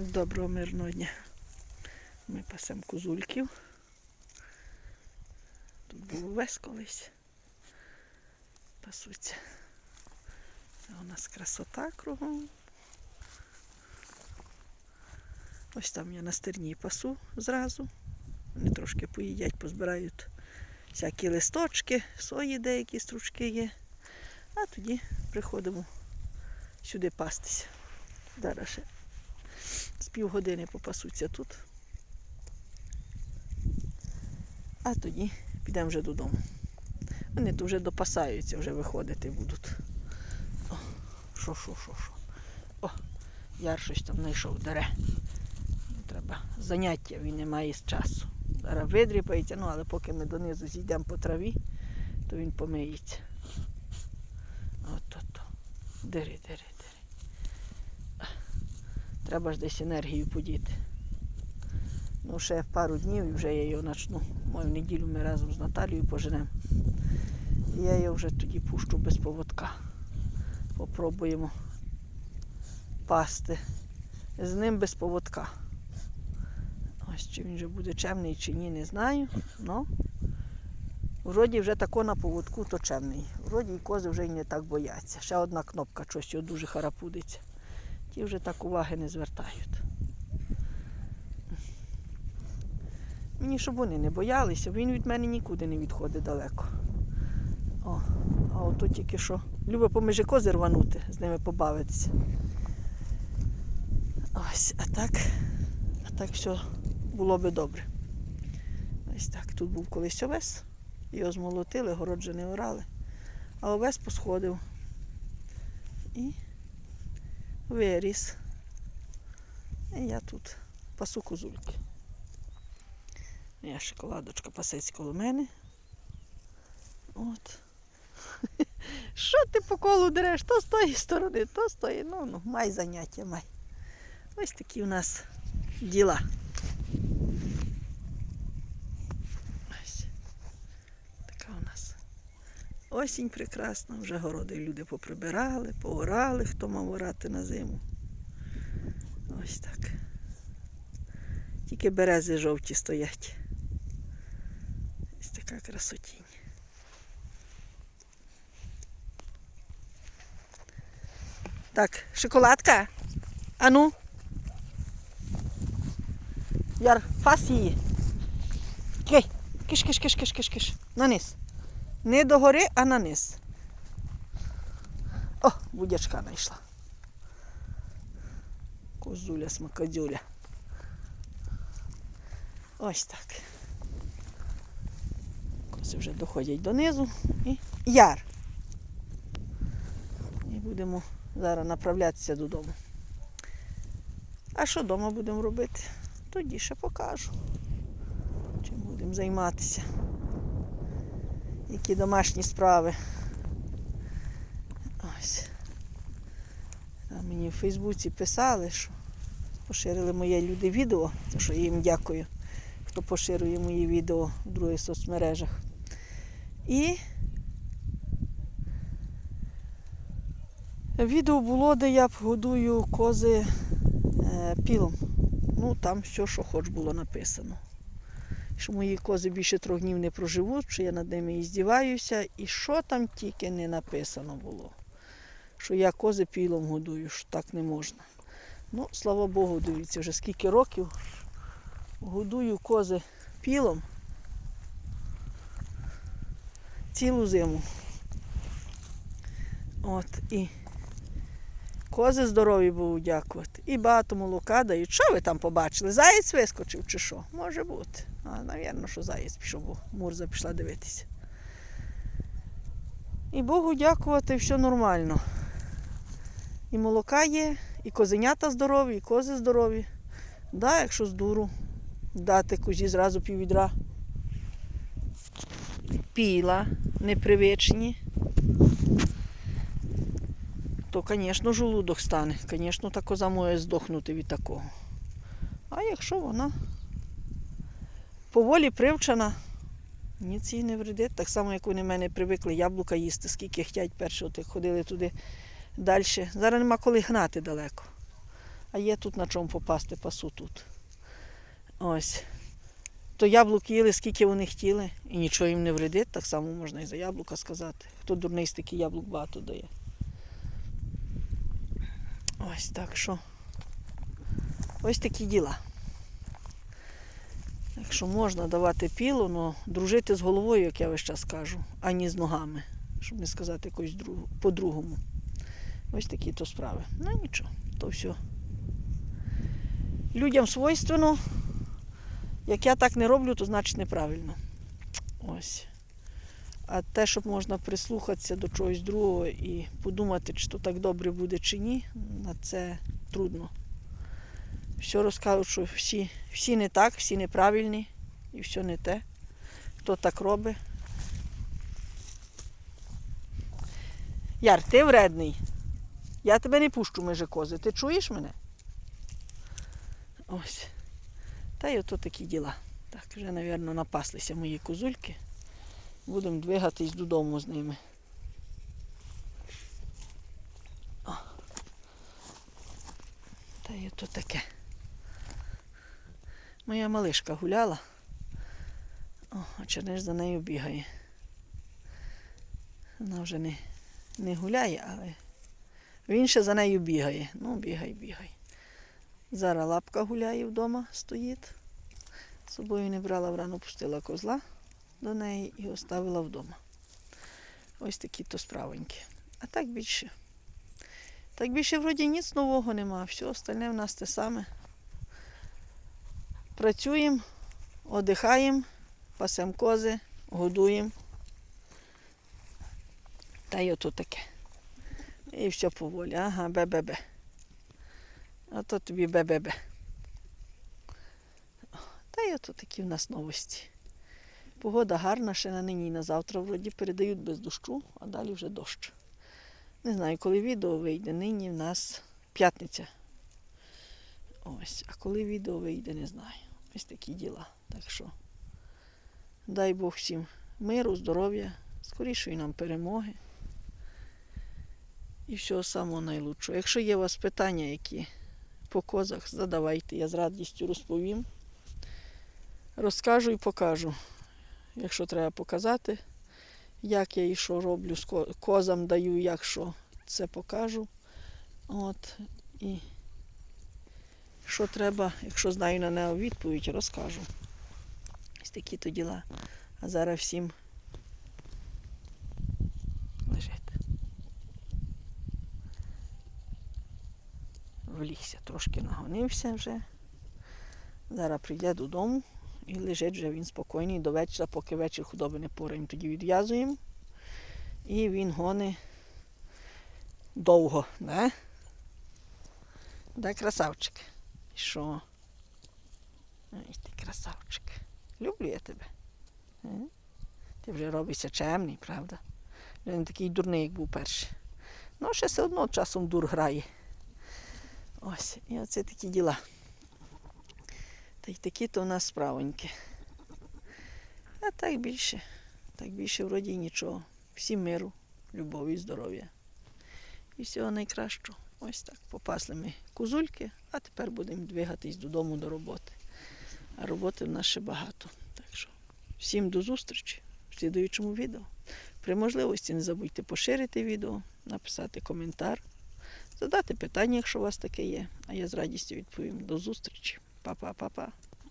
Доброго мирного дня. Ми пасемо козульків. Тут був весь колись. Пасуться. Це у нас красота кругом. Ось там я на стерні пасу зразу. Вони трошки поїдять, позбирають всякі листочки, сої деякі стручки є. А тоді приходимо сюди пастися. Зараз ще з півгодини попасуться тут. А тоді підемо вже додому. Вони тут вже допасаються, вже виходити будуть. О, що, що, що, що. О, яр щось там знайшов, дере. Ну, Треба заняття, він не має з часу. Зараз видріпається, ну але поки ми донизу зійдемо по траві, то він помиється. От-от-от. Дири, дири. Треба ж десь енергію подіти. Ну, ще пару днів і вже я його почну. Мою неділю ми разом з Наталією поженемо. І я його вже тоді пущу без поводка. Попробуємо пасти. З ним без поводка. Ось чи він вже буде чемний чи ні, не знаю. Ну, вроді вже тако на поводку, то чемний. Вроді і кози вже й не так бояться. Ще одна кнопка, щось його дуже харапудиться. Ті вже так уваги не звертають. Мені, щоб вони не боялися, він від мене нікуди не відходить далеко. О, а ото тільки що. Любить поміж кози рванути, з ними побавитися. Ось, а так, а так все було би добре. Ось так. Тут був колись овес, його змолотили, город же не орали. А овес посходив. І виріс. І я тут пасу козульки. Я шоколадочка пасець коло мене. От. Що ти по колу дереш? То з тої сторони, то з тої. Ну, ну, май заняття, май. Ось такі у нас діла. Ось. Така у нас осінь прекрасна, вже городи люди поприбирали, поорали, хто мав орати на зиму. Ось так. Тільки берези жовті стоять. Ось така красотінь. Так, шоколадка. Ану. Яр, фас її. Киш, киш, киш, киш, киш, киш. На низ. Не догори, а на низ. О, будячка знайшла. Козуля, смакадюля. Ось так. Кози вже доходять донизу. І яр. І будемо зараз направлятися додому. А що вдома будемо робити? Тоді ще покажу. Чим будемо займатися. Які домашні справи. Ось. Там мені в Фейсбуці писали, що поширили моє люди відео, за що їм дякую, хто поширює мої відео в других соцмережах. І відео було, де я годую кози е, пілом. Ну, там все, що хоч було написано. Що мої кози більше трьох днів не проживуть, що я над ними і здіваюся, і що там тільки не написано було. Що я кози пілом годую, що так не можна. Ну, слава Богу, дивіться, вже скільки років годую кози пілом цілу зиму. От і кози здорові Богу дякувати. І багато молока дають. Що ви там побачили? Заєць вискочив чи що? Може бути. А, навірно, що заєць пішов, бо Мурза пішла дивитися. І Богу дякувати, все нормально. І молока є, і козенята здорові, і кози здорові. Да, якщо з дуру дати козі зразу піввідра. Піла непривичні. То, звісно, жолудок стане. Звісно, та коза може здохнути від такого. А якщо вона поволі привчена, ніц їй не вредить. Так само, як вони в мене привикли яблука їсти, скільки хочуть перше, от як ходили туди далі. Зараз нема коли гнати далеко. А є тут на чому попасти, пасу тут. Ось. То яблук їли, скільки вони хотіли, і нічого їм не вредить, так само можна і за яблука сказати. Хто дурний стільки яблук багато дає. Ось так що. Ось такі діла. Так що можна давати пілу, але дружити з головою, як я весь час кажу, а не з ногами, щоб не сказати якось по-другому. Ось такі то справи. Ну нічого, то все. Людям свойственно. Як я так не роблю, то значить неправильно. Ось. А те, щоб можна прислухатися до чогось другого і подумати, чи то так добре буде чи ні, на це трудно. Все розкажуть, що всі, всі не так, всі неправильні і все не те. Хто так робить. Яр, ти вредний. Я тебе не пущу межи кози. Ти чуєш мене? Ось. Та й ото такі діла. Так, вже, мабуть, напаслися мої козульки. Будемо двигатись додому з ними. Та й ото таке. Моя малишка гуляла. О, черниш за нею бігає. Вона вже не, не гуляє, але він ще за нею бігає. Ну, бігай, бігай. Зараз лапка гуляє вдома, стоїть. З собою не брала врано, пустила козла до неї і оставила вдома. Ось такі то справоньки. А так більше. Так більше вроді ніц нового нема. Все остальне в нас те саме. Працюємо, одихаємо, пасемо кози, годуємо. Та й ото таке. І все поволі. Ага, бе-бе-бе. А то тобі бе-бе-бе. Та й ото такі в нас новості. Погода гарна, ще на нині і на завтра вроді передають без дощу, а далі вже дощ. Не знаю, коли відео вийде. Нині в нас п'ятниця. Ось, а коли відео вийде, не знаю. Ось такі діла. Так що дай Бог всім миру, здоров'я, скорішої нам перемоги. І всього самого найлучшого. Якщо є у вас питання, які по козах, задавайте, я з радістю розповім. Розкажу і покажу. Якщо треба показати, як я і що роблю, козам даю, як що, це покажу. От, і що треба, якщо знаю на нього відповідь, розкажу. Ось такі то діла. А зараз всім лежить. Влігся, трошки нагонився вже. Зараз прийде додому і лежить вже він спокійний до вечора, поки вечір худоби не пораємо, тоді відв'язуємо. І він гоне довго, не? Да, красавчик. Що? Ай, ти красавчик. Люблю я тебе. Е? Ти вже робишся чемний, правда? Вже не такий дурний, як був перший. Ну, ще все одно часом дур грає. Ось, і оце такі діла. Та й такі то в нас справоньки. А так більше. Так більше вроді й нічого. Всім миру, любові, здоров'я. І всього найкращого. Ось так. Попасли ми козульки, а тепер будемо двигатись додому до роботи. А роботи в нас ще багато. Так що всім до зустрічі в слідуючому відео. При можливості не забудьте поширити відео, написати коментар, задати питання, якщо у вас таке є. А я з радістю відповім. До зустрічі. Па-па-па-па.